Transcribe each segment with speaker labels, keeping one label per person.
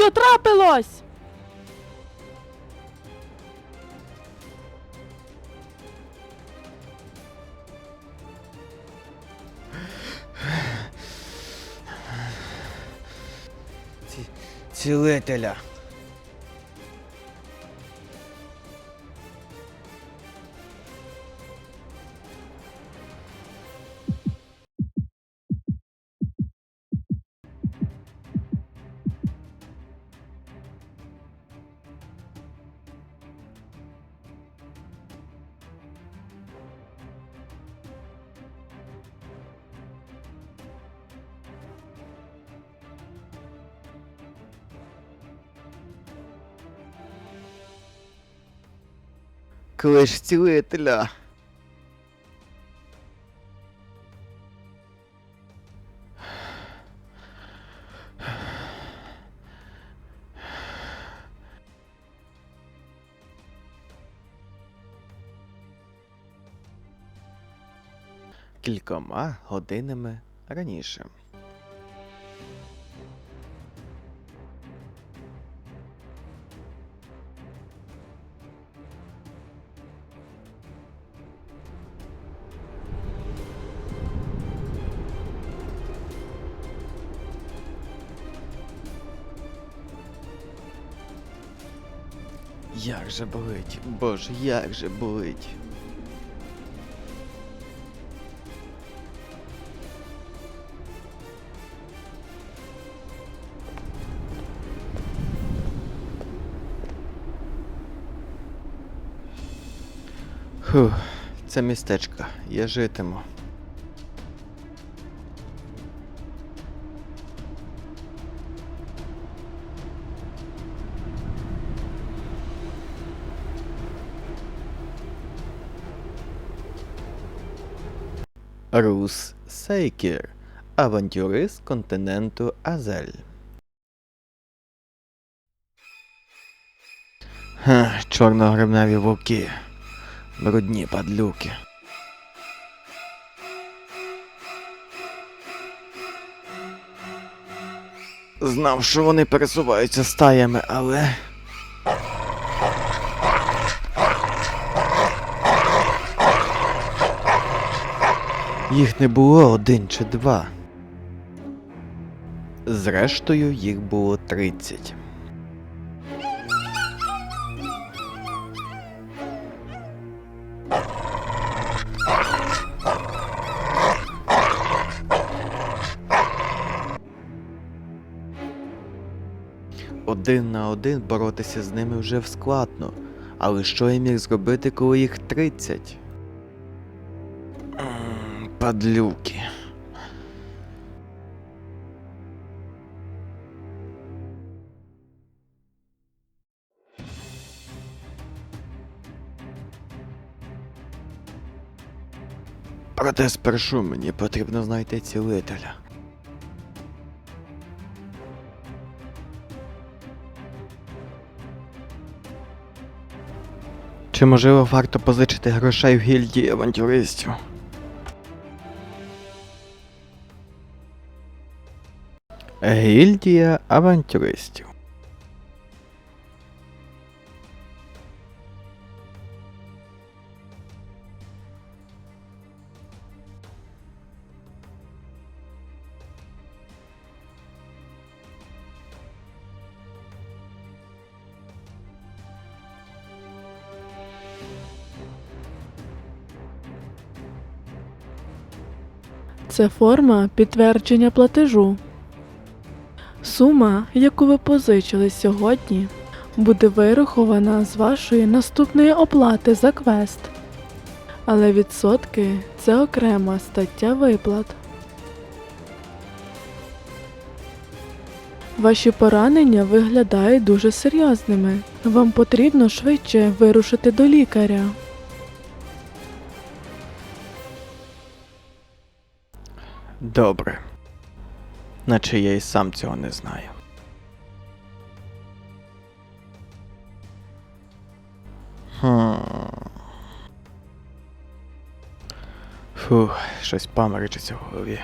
Speaker 1: Що трапилось?
Speaker 2: Цілителя. Клич цілителя. Кількома годинами раніше. Як же болить, боже, як же болить. Фух, це містечко, я житиму. Рус Сейкер, авантюрист континенту Азель. Ха, чорногривневі вовки. Брудні падлюки. Знав, що вони пересуваються стаями, але. Їх не було один чи два. Зрештою, їх було 30. Один на один боротися з ними вже складно, але що я міг зробити, коли їх 30? Падлюки. Проте спершу мені потрібно знайти цілителя. Чи можливо варто позичити грошей в гільдії авантюристів? Гільдія авантюристів.
Speaker 1: Це форма підтвердження платежу. Сума, яку ви позичили сьогодні, буде вирахована з вашої наступної оплати за квест. Але відсотки це окрема стаття виплат. Ваші поранення виглядають дуже серйозними. Вам потрібно швидше вирушити до лікаря.
Speaker 2: Добре. Наче я і сам цього не знаю. Фух, щось паморочиться в голові.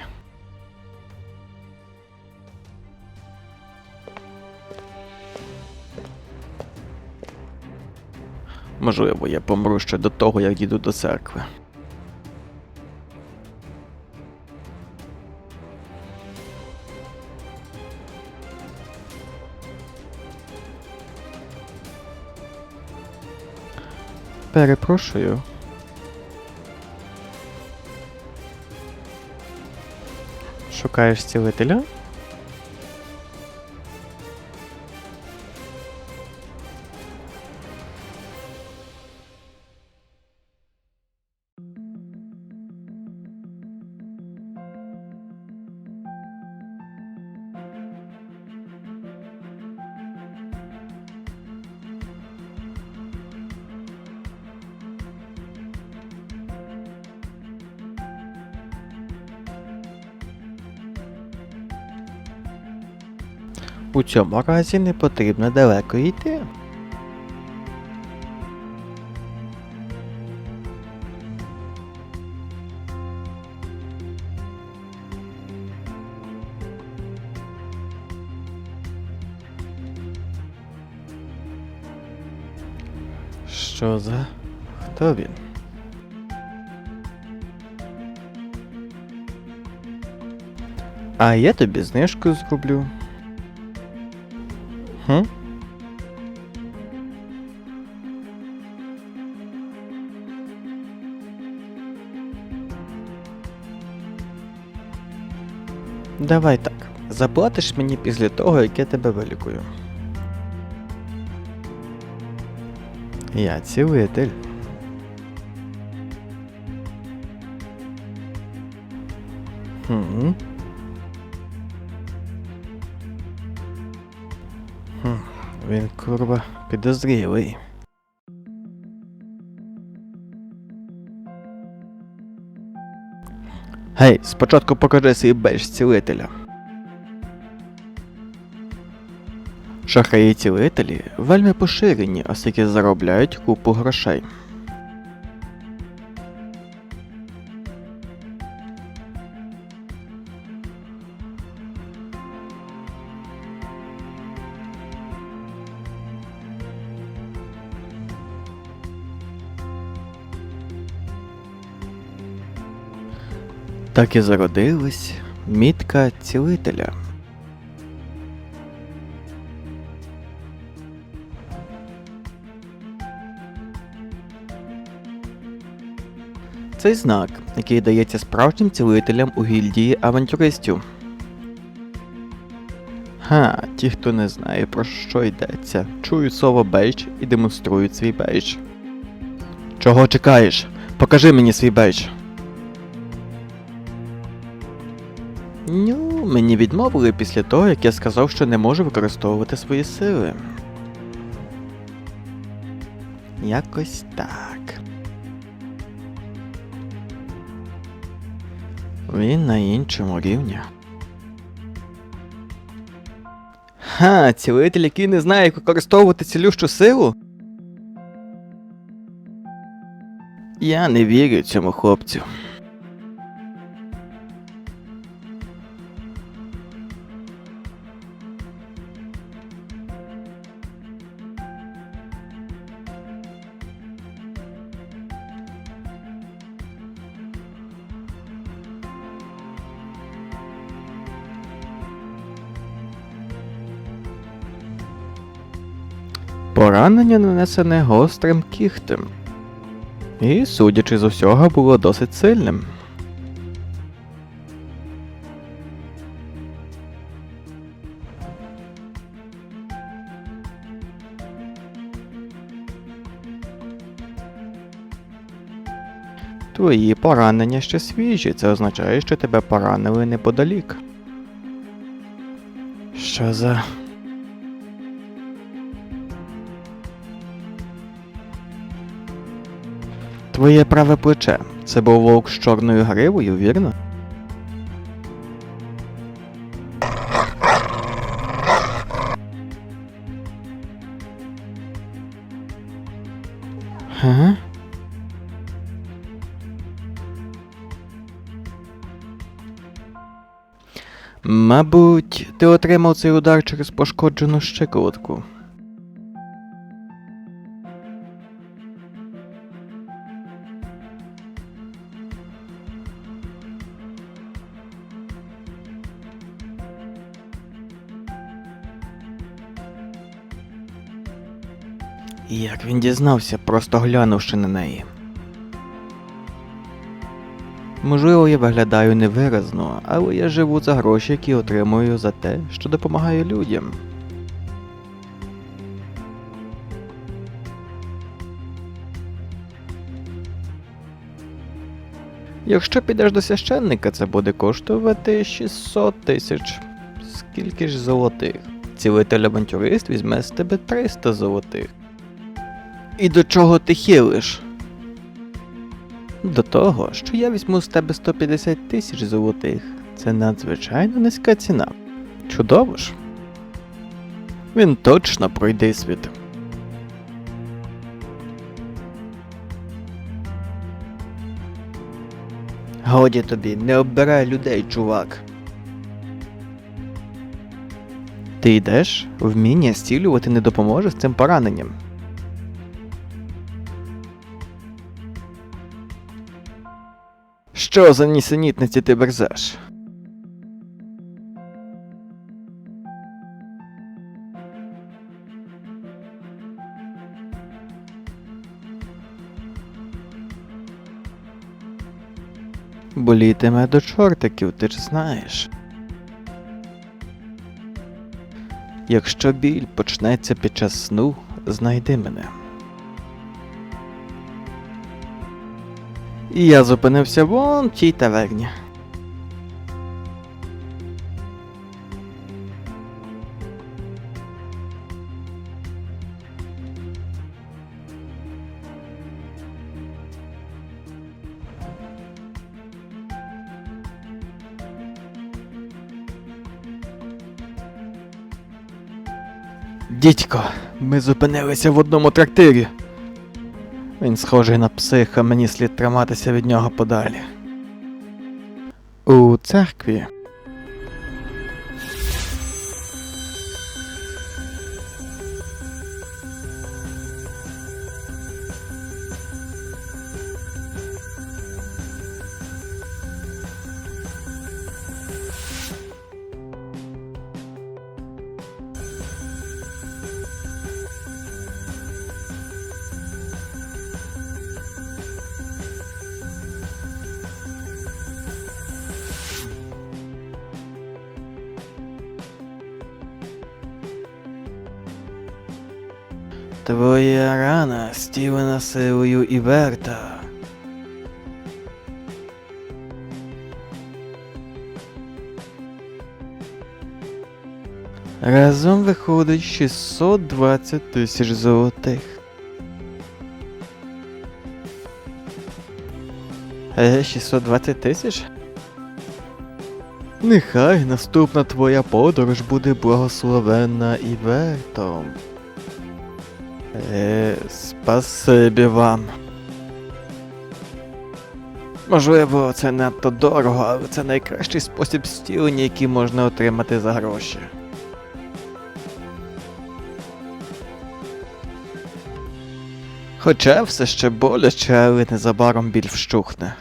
Speaker 2: Можливо, я помру ще до того, як діду до церкви. Перепрошую. Шукаєш цілителя? У цьому разі не потрібно далеко йти. Що за? Хто він? А я тобі знижку зроблю. Хм? Давай так. Заплатиш мені після того, як я тебе вилікую. Я цілитель. Хм, він курва підозрілий. Гей, спочатку покажи свій бейдж цілителя. Шахраї цілителі вельми поширені, оскільки заробляють купу грошей. Так і зародилась мітка цілителя. Цей знак, який дається справжнім цілителям у гільдії авантюристів. Ха, ті, хто не знає про що йдеться, чують слово бейдж і демонструють свій бейдж. Чого чекаєш? Покажи мені свій бейдж. Мені відмовили після того, як я сказав, що не можу використовувати свої сили. Якось так. Він на іншому рівні. Ха, цілитель, який не знає, як використовувати цілющу силу? Я не вірю цьому хлопцю. Поранення нанесене гострим кіхтем. І, судячи з усього, було досить сильним. Твої поранення ще свіжі, це означає, що тебе поранили неподалік. Що за. Твоє праве плече. Це був вовк з чорною гривою, вірно? Мабуть, ти отримав цей удар через пошкоджену щиколотку. І Як він дізнався, просто глянувши на неї. Можливо, я виглядаю невиразно, але я живу за гроші, які отримую за те, що допомагаю людям. Якщо підеш до священника, це буде коштувати 600 тисяч. Скільки ж золотих? Цілитель авантюрист візьме з тебе 300 золотих. І до чого ти хилиш? До того, що я візьму з тебе 150 тисяч золотих. Це надзвичайно низька ціна. Чудово ж. Він точно пройде світ. Годі тобі, не оббирай людей, чувак. Ти йдеш? Вміння зцілювати не допоможе з цим пораненням. Що за нісенітниці ти берзеш? Болітиме до чортиків, ти ж знаєш. Якщо біль почнеться під час сну, знайди мене. І я зупинився вон в тій таверні. Дідько, ми зупинилися в одному трактирі. Він схожий на психа, мені слід триматися від нього подалі. У церкві. Твоя рана стілена силою Іверта. Разом виходить 620 тисяч золотих. Е, 620 тисяч? Нехай наступна твоя подорож буде благословенна Івертом. Е, спасибі вам. Можливо, це надто дорого, але це найкращий спосіб стілення, який можна отримати за гроші. Хоча все ще боляче, але незабаром біль вщухне.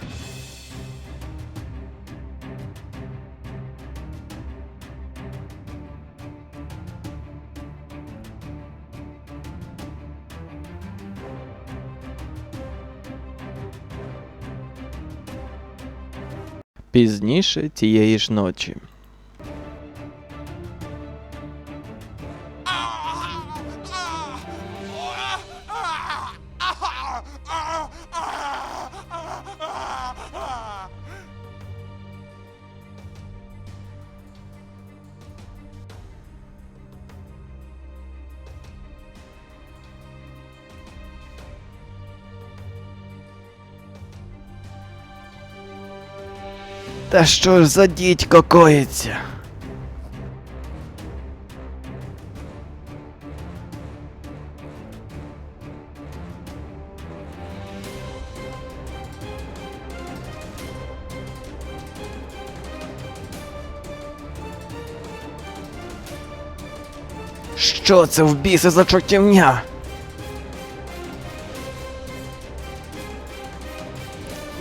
Speaker 2: Пізніше тієї ж ночі. Та що ж за дідько коїться? Що це в біси за чортівня?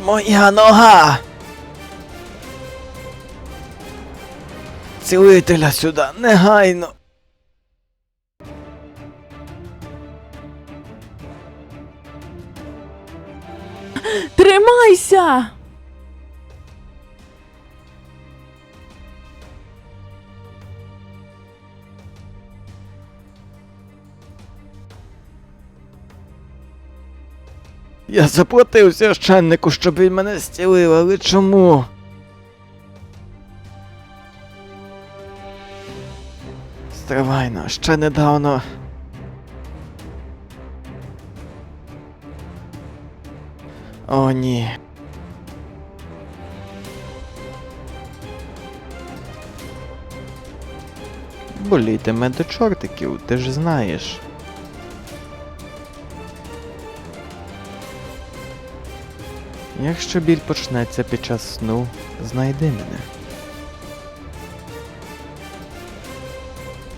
Speaker 2: Моя нога! Цілителя сюди, негайно!
Speaker 1: Тримайся!
Speaker 2: Я заплатив священнику, щоб він мене зцілив, але чому? Стривайно, ще недавно. О, ні. Болітиме до чортиків, ти ж знаєш. Якщо біль почнеться під час сну, знайди мене.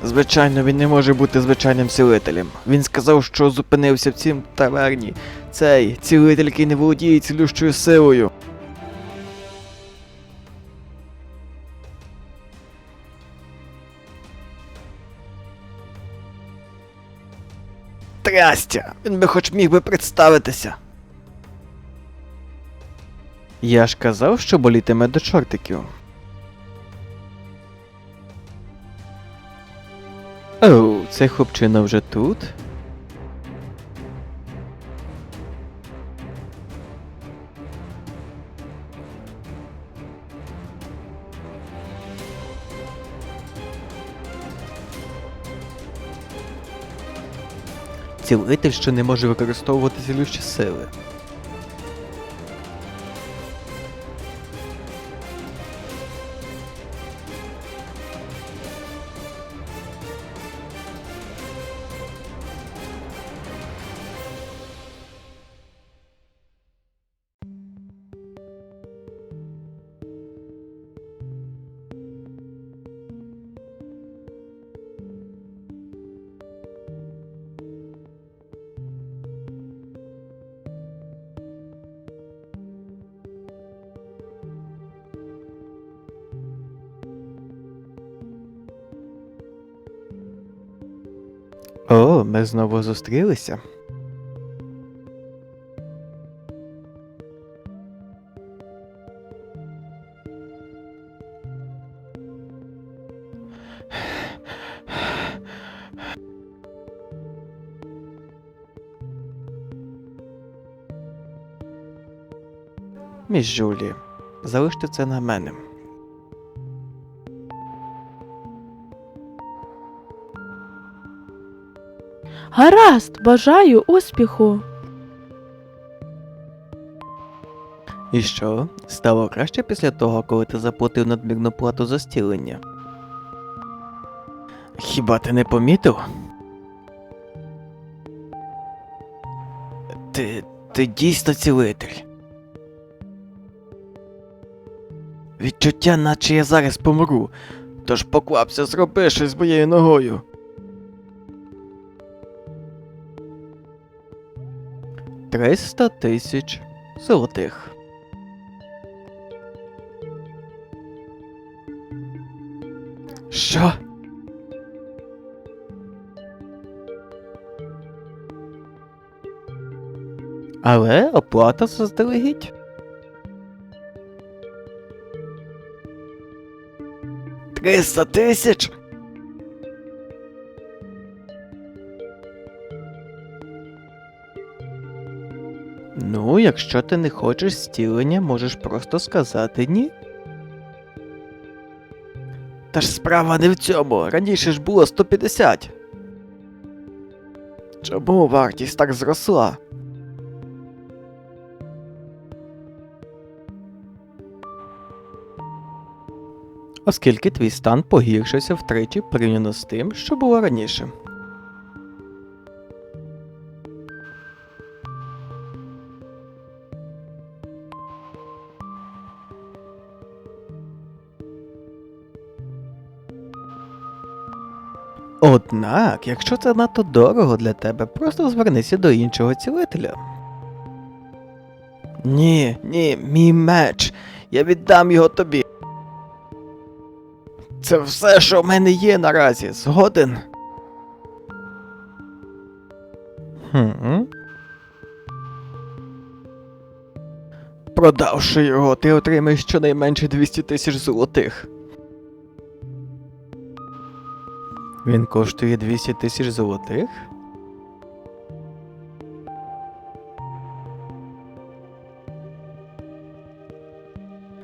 Speaker 2: Звичайно, він не може бути звичайним цілителем. Він сказав, що зупинився в цім таверні. Цей цілитель, який не володіє цілющою силою. Трястя! Він би хоч міг би представитися. Я ж казав, що болітиме до чортиків. Оу, цей хлопчина вже тут. Цілитель, що не може використовувати цілющі сили. О, ми знову зустрілися. Міс Жулі, залиште це на мене.
Speaker 1: Гаразд, бажаю успіху.
Speaker 2: І що? Стало краще після того, коли ти заплатив надмірну плату за стілення? Хіба ти не помітив? Ти. ти дійсно цілитель. Відчуття, наче я зараз помру. Тож поквапся, зроби щось з моєю ногою. Триста тисяч золотих. Що? Але оплата заздалегідь. Триста тисяч? Ну, якщо ти не хочеш зцілення, можеш просто сказати ні. Та ж справа не в цьому. Раніше ж було 150. Чому вартість так зросла? оскільки твій стан погіршився втричі порівняно з тим, що було раніше. Однак, якщо це надто дорого для тебе, просто звернися до іншого цілителя. Ні, ні, мій меч. Я віддам його тобі. Це все, що в мене є наразі, згоден. Хм. Продавши його, ти отримаєш щонайменше 200 тисяч золотих. Він коштує 200 тисяч золотих?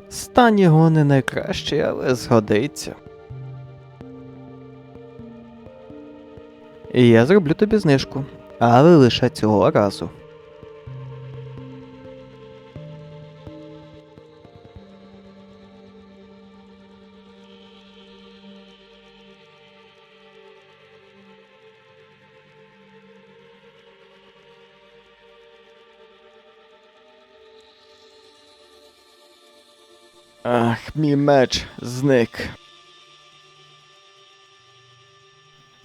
Speaker 2: Стан його не найкращий, але згодиться. І я зроблю тобі знижку, але лише цього разу. Ах, мій меч зник.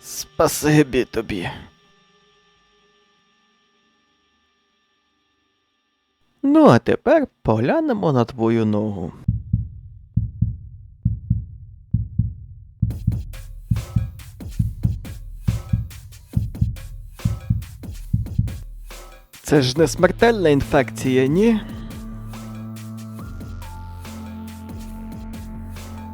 Speaker 2: Спасибі тобі. Ну, а тепер поглянемо на твою ногу. Це ж не смертельна інфекція, ні?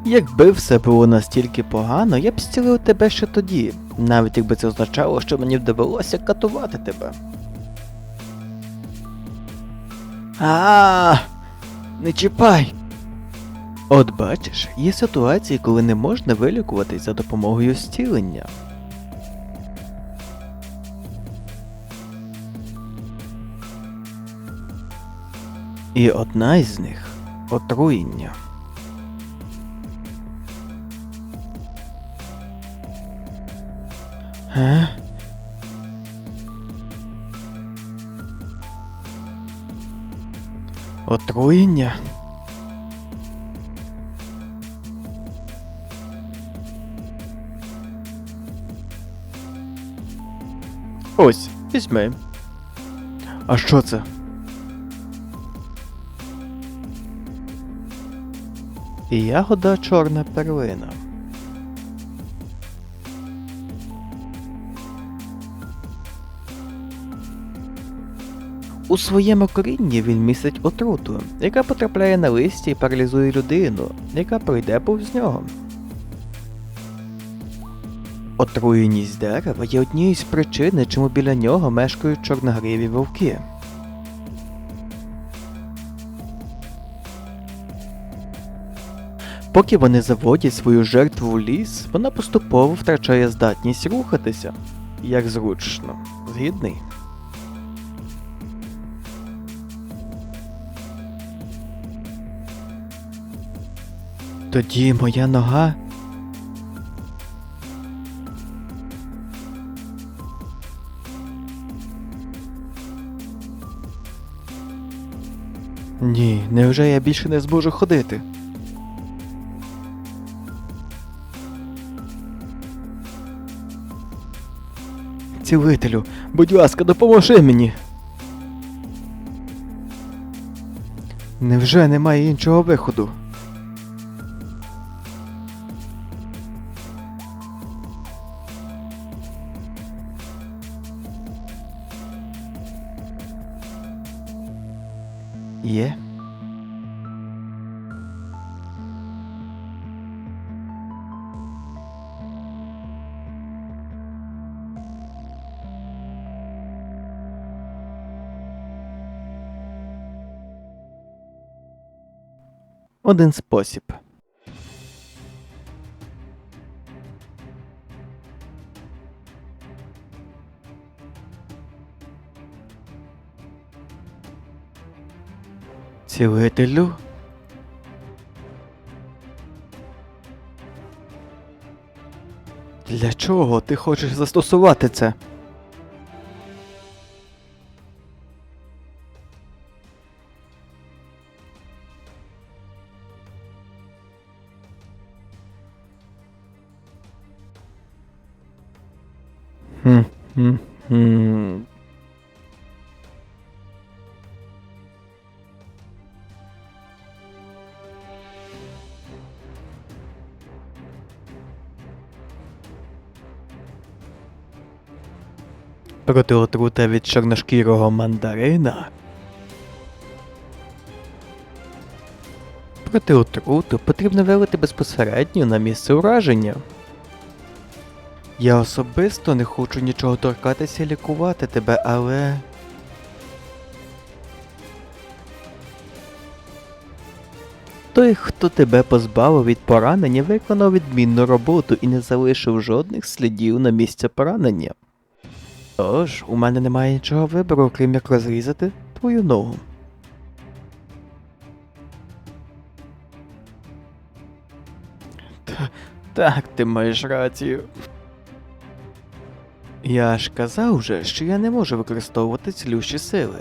Speaker 2: Якби все було настільки погано, я б зцілив тебе ще тоді, навіть якби це означало, що мені довелося катувати тебе. А, не чіпай. От бачиш, є ситуації, коли не можна вилікуватись за допомогою зцілення. І одна із них отруєння. Е? Отруєння? Ось, візьми. А що це? Ягода чорна перлина. У своєму корінні він містить отруту, яка потрапляє на листі і паралізує людину, яка пройде повз нього. Отруєність дерева є однією з причин, чому біля нього мешкають чорногриві вовки. Поки вони заводять свою жертву в ліс, вона поступово втрачає здатність рухатися. Як зручно. Згідний. Тоді моя нога. Ні, невже я більше не зможу ходити? Цілителю, будь ласка, допоможи мені. Невже немає іншого виходу? Є. Один спосіб. Цілителю? Для чого ти хочеш застосувати це? Хм, хм, хм. Проти отрута від чорношкірого мандарина. Проти отруту потрібно вилити безпосередньо на місце ураження. Я особисто не хочу нічого торкатися і лікувати тебе, але. Той, хто тебе позбавив від поранення, виконав відмінну роботу і не залишив жодних слідів на місці поранення. Тож, у мене немає нічого вибору, крім як розрізати твою ногу. Т так, ти маєш рацію. Я ж казав уже, що я не можу використовувати цілющі сили.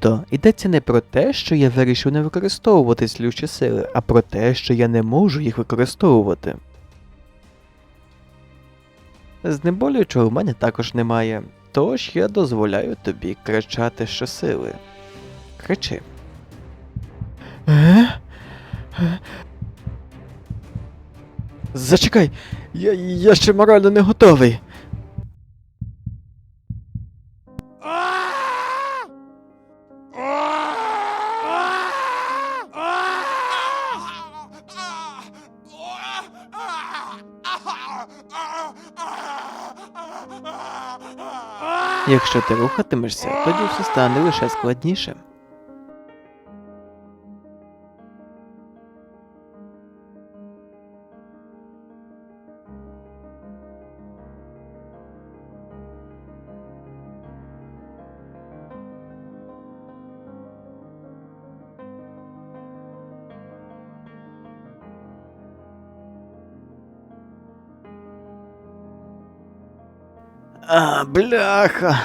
Speaker 2: Тобто йдеться не про те, що я вирішив не використовувати цілющі сили, а про те, що я не можу їх використовувати. Знеболюючого в мене також немає, тож я дозволяю тобі кричати щосили. Кричи. Е? Зачекай, я, я ще морально не готовий. Якщо ти рухатимешся, тоді все стане лише складніше. А, бляха.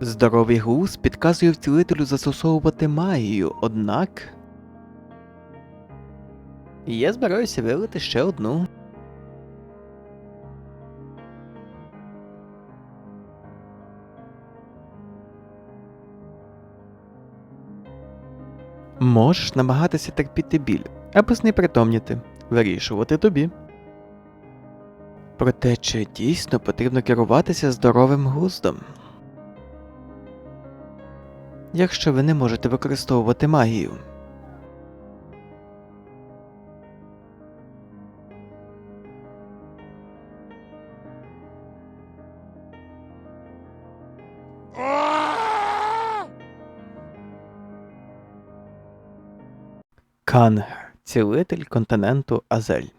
Speaker 2: Здоровий гус підказує вцілителю застосовувати магію, однак. Я збираюся вилити ще одну. Можеш намагатися терпіти біль або знепритомніти, вирішувати тобі. Проте чи дійсно потрібно керуватися здоровим глуздом? Якщо ви не можете використовувати магію. Кангер, цілитель континенту Азель.